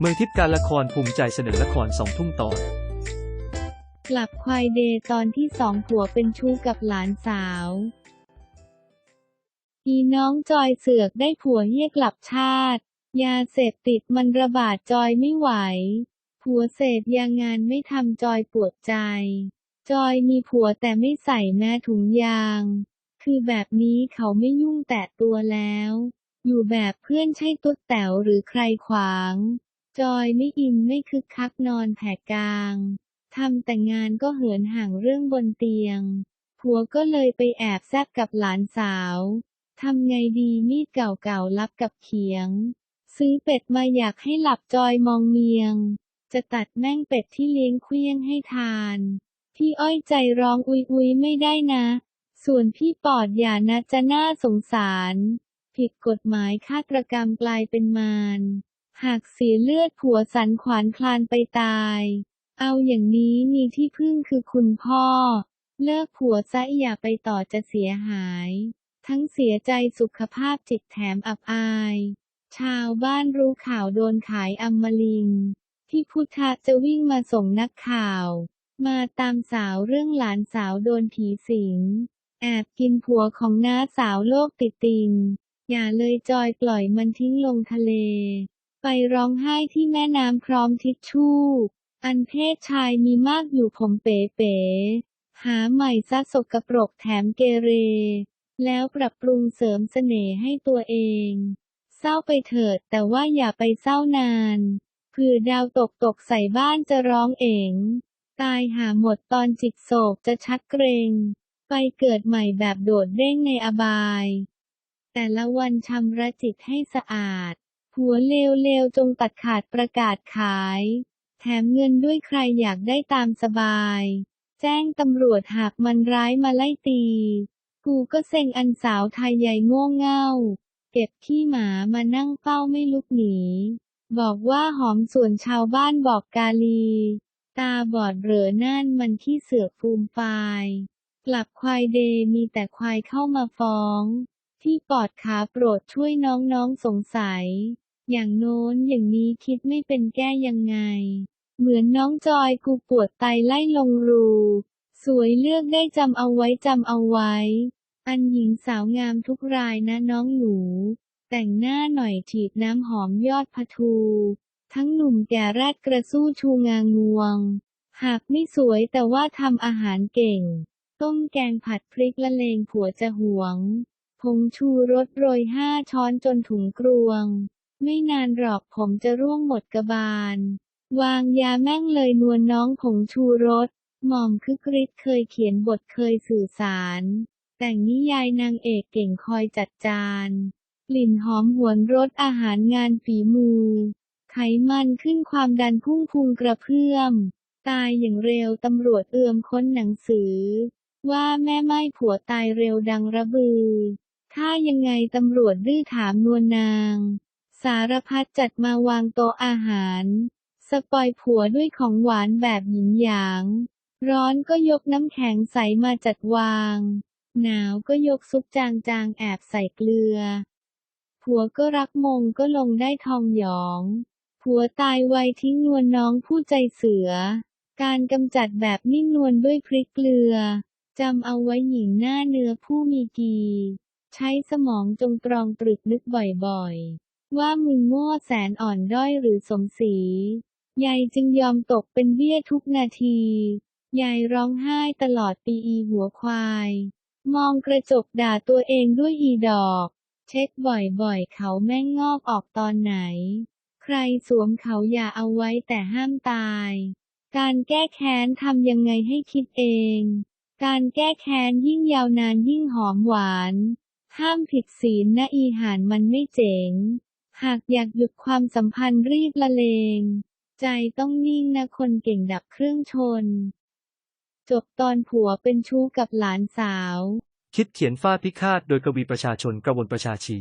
เมืองทิพย์การละครภูมิใจเสนอละครสองทุ่มตอน กลับควายเดย์ตอนที่สองผัวเป็นชู้กับหลานสาว อีน้องจอยเสือกได้ผัวเฮี้ยกลับชาติ ยาเสพติดมันระบาดจอยไม่ไหว ผัวเสพยางงานไม่ทำจอยปวดใจ จอยมีผัวแต่ไม่ใส่แม้ถุงยาง คือแบบนี้เขาไม่ยุ่งแตะตัวแล้ว อยู่แบบเพื่อนใช่ตุ๊ดแต๋วหรือใครขวาง จอยไม่อินไม่คึกคักนอนแผ่กลางทำแต่งานก็เหินห่างเรื่องบนเตียง ผัวก็เลยไปแอบแซบกับหลานสาว ทำไงดีมีดเก่าๆรับกับเขียง ซื้อเป็ดมาอยากให้หลับจอยมองเมียง จะตัดแม่งเป็ดที่เลี้ยงเคลี้ยงให้ทาน พี่อ้อยใจร้องอุยอุยไม่ได้นะ ส่วนพี่ปอดอย่านะจะน่าสงสาร ผิดกฎหมายฆาตกรรมกลายเป็นมาร หากเสียเลือดผัวสันขวานคลานไปตาย เอาอย่างนี้มีที่พึ่งคือคุณพ่อ เลิกผัวซะอย่าไปต่อจะเสียหาย ทั้งเสียใจสุขภาพจิตแถมอับอาย ชาวบ้านรู้ข่าวโดนขายอำมลิงพี่พุทธะจะวิ่งมาส่งนักข่าว มาตามสาวเรื่องหลานสาวโดนผีสิง แอบกินผัวของน้าสาวโลกติดติง อย่าเลยจอยปล่อยมันทิ้งลงทะเล ไปร้องไห้ที่แม่น้ำพร้อมทิชชู่ อันเพศชายมีมากอยู่ผมเป๋เป๋หาใหม่ซะสกปรกแถมเกเร แล้วปรับปรุงเสริมเสน่ห์ให้ตัวเอง เศร้าไปเถิดแต่ว่าอย่าไปเศร้านานเผื่อดาวตกตกใส่บ้านจะร้องเองตายหาหมดตอนจิตโศกจะชักเกรง ไปเกิดใหม่แบบโดดเด้งในอบาย แต่ละวันชำระจิตให้สะอาด ผัวเลวๆจงตัดขาดประกาศขาย แถมเงินด้วยใครอยากได้ตามสบาย แจ้งตำรวจหากมันร้ายมาไล่ตี กูก็เซ็งอันสาวไทยใหญ่โง่เง่า เก็บขี้หมามานั่งเฝ้าไม่ลุกหนี บอกว่าหอมส่วนชาวบ้านบอกกาลี ตาบอดเหรอนั่นมันขี้เสือกฟูมฟายกลับควายเดย์มีแต่ควายเข้ามาฟ้องที่ปอดขาโปรดช่วยน้องๆสงสัย อย่างโน้นอย่างนี้คิดไม่เป็นแก้ยังไง เหมือนน้องจอยกูปวดไตไล่ลงรู สวยเลือกได้จำเอาไว้จำเอาไว้ อันหญิงสาวงามทุกรายนะน้องหนู แต่งหน้าหน่อยฉีดน้ำหอมยอดพะทู ทั้งหนุ่มแก่แรดกระสู้ชูงางวง หากไม่สวยแต่ว่าทำอาหารเก่ง ต้มแกงผัดพริกละเลงผัวจะหวงผงชูรสโรยห้าช้อนจนถุงกรวง ไม่นานหรอกผมจะร่วงหมดกระบาล วางยาแม่งเลยนวลน้องผงชูรสหม่อมคึกฤทธิ์เคยเขียนบทเคยสื่อสาร แต่งนิยายนางเอกเก่งคอยจัดจานกลิ่นหอมหวนรสอาหารงานฝีมือ ไขมันขึ้นความดันพุ่งพุงกระเพื่อม ตายอย่างเร็วตำรวจเอื้อมค้นหนังสือ ว่าแม่ไม้ผัวตายเร็วดังระบือ ถ้ายังไงตำรวจดื้อถามนวลนาง สารพัดจัดมาวางโต๊ะอาหาร สปอยผัวด้วยของหวานแบบหยินหยาง ร้อนก็ยกน้ำแข็งใสมาจัดวาง หนาวก็ยกซุปจางๆแอบใส่เกลือ ผัวก็รักมงก็ลงได้ทองหยอง ผัวตายไวทิ้งนวลน้องผู้ใจเสือ การกำจัดแบบนิ่มนวลด้วยพริกเกลือจำเอาไว้หญิงหน้าเนื้อผู้มีกี ใช้สมองจงตรองตรึกนึกบ่อยๆ ว่ามึงโง่แสนอ่อนด้อยหรือสมศรียายจึงยอมตกเป็นเบี้ยทุกนาที ยายร้องไห้ตลอดปีอีหัวควาย มองกระจกด่าตัวเองด้วยอีดอก เช็คบ่อยๆ เขาแม่งงอกออกตอนไหน ใครสวมเขาอย่าเอาไว้แต่ห้ามตาย การแก้แค้นทำยังไงให้คิดเอง การแก้แค้นยิ่งยาวนานยิ่งหอมหวาน ห้ามผิดศีลนะอีหานมันไม่เจ๋ง หากอยากหยุดความสัมพันธ์รีบละเลง ใจต้องนิ่งนะคนเก่งดับเครื่องชน จบตอนผัวเป็นชู้กับหลานสาว คิดเขียนฟ้าพิฆาตโดยกวีประชาชนกระวนประชาชี